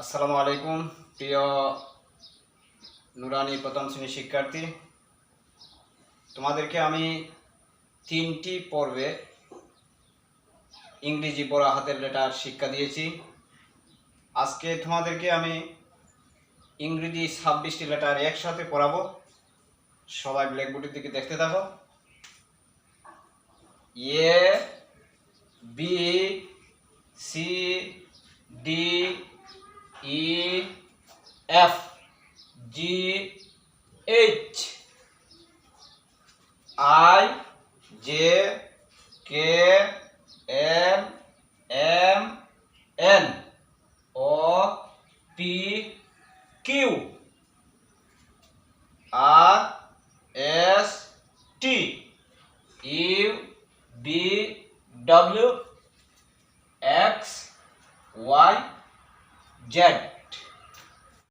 আসসালামু আলাইকুম, প্রিয় নুরানি প্রথম শ্রেণির শিক্ষার্থী। তোমাদেরকে আমি তিনটি পর্বে ইংরেজি বড় হাতের লেটার শিক্ষা দিয়েছি। আজকে তোমাদেরকে আমি ইংরেজি ছাব্বিশটি লেটার একসাথে পড়াবো। সবাই ব্ল্যাকবোর্ডের দিকে দেখতে থাকো। A, B, C, D E F G H I J K L M N O P Q R S T U V W X Y Z.